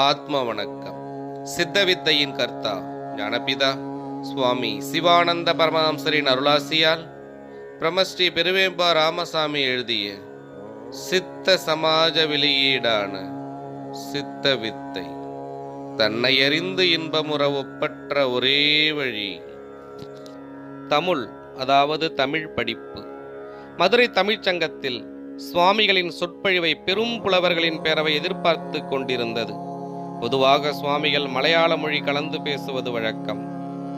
ஆத்ம வணக்கம். சித்தவித்தையின் கர்த்தா ஞானபிதா சுவாமி சிவானந்த பரமஹம்சரின் அருளாசியால் பிரமஸ்ரீ பெருவேம்பா ராமசாமி எழுதிய சித்த சமாஜ வெளியீடான சித்த வித்தை தன்னை அறிந்து இன்பமுற ஒப்பற்ற ஒரே வழி தமிழ் அதாவது தமிழ் படிப்பு. மதுரை தமிழ்ச் சங்கத்தில் சுவாமிகளின் சொற்பொழிவை பெரும் புலவர்களின் பேரவை எதிர்பார்த்து கொண்டிருந்தது. பொதுவாக சுவாமிகள் மலையாள மொழி கலந்து பேசுவது வழக்கம்.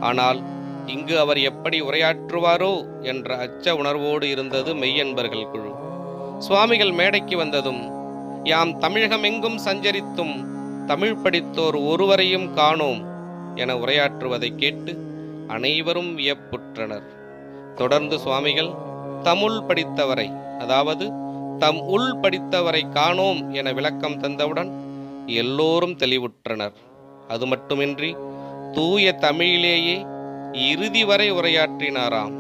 ஆனால் இங்கு அவர் எப்படி உரையாற்றுவாரோ என்ற அச்ச உணர்வோடு இருந்தது மெய்யன்பர்கள் குழு. சுவாமிகள் மேடைக்கு வந்ததும் யாம் தமிழகமெங்கும் சஞ்சரித்தும் தமிழ் படித்தோர் ஒருவரையும் காணோம் என உரையாற்றுவதை கேட்டு அனைவரும் வியப்புற்றனர். தொடர்ந்து சுவாமிகள் தமிழ் படித்தவரை அதாவது தம் உள் படித்தவரை காணோம் என விளக்கம் தந்தவுடன் எல்லோரும் தெளிவுற்றனர். அது மட்டுமின்றி தூய தமிழிலேயே இறுதி வரை உரையாற்றினாராம்.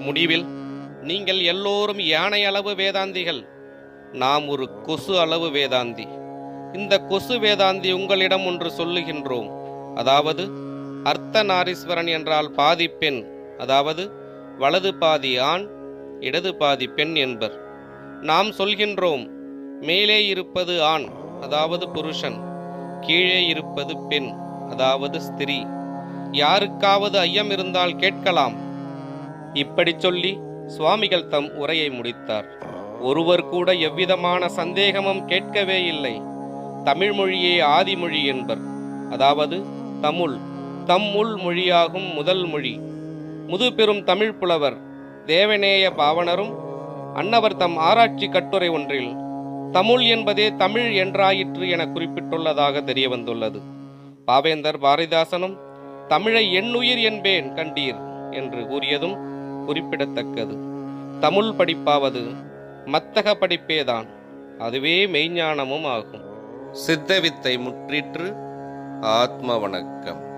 முடிவில் நீங்கள் எல்லோரும் யானை அளவு வேதாந்திகள் நாம் ஒரு கொசு அளவு வேதாந்தி. இந்த கொசு வேதாந்தி உங்களிடம் ஒன்று சொல்லுகின்றோம். அதாவது அர்த்த நாரீஸ்வரன் என்றால் பாதி பெண் அதாவது வலது பாதி ஆண் இடது பாதி பெண் என்பர். நாம் சொல்கின்றோம் மேலே இருப்பது ஆண். அதாவது புருஷன் கீழே இருப்பது பெண் அதாவது ஸ்திரீ. யாருக்காவது ஐயம் இருந்தால் கேட்கலாம். இப்படி சொல்லி சுவாமிகள் தம் உரையை முடித்தார். ஒருவர் கூட எவ்விதமான சந்தேகமும் கேட்கவே இல்லை. தமிழ் மொழியே ஆதிமொழி என்பர். அதாவது தமிழ் தம்முள் மொழியாகும் முதல் மொழி. முதுபெரும் தமிழ் புலவர் தேவநேய பாவனரும் அன்னவர் தம் ஆராய்ச்சி கட்டுரை ஒன்றில் தமிழ் என்பதே தமிழ் என்றாயிற்று என குறிப்பிட்டுள்ளதாக தெரிய வந்துள்ளது பாவேந்தர் பாரதிதாசனும் தமிழை எண்ணுயிர் என்பேன் கண்டீர் என்று கூறியதும் குறிப்பிடத்தக்கது. தமிழ் படிப்பாவது மத்தக படிப்பேதான் அதுவே மெய்ஞானமும் ஆகும். சித்தவித்தை முற்றிற்று ஆத்ம வணக்கம்.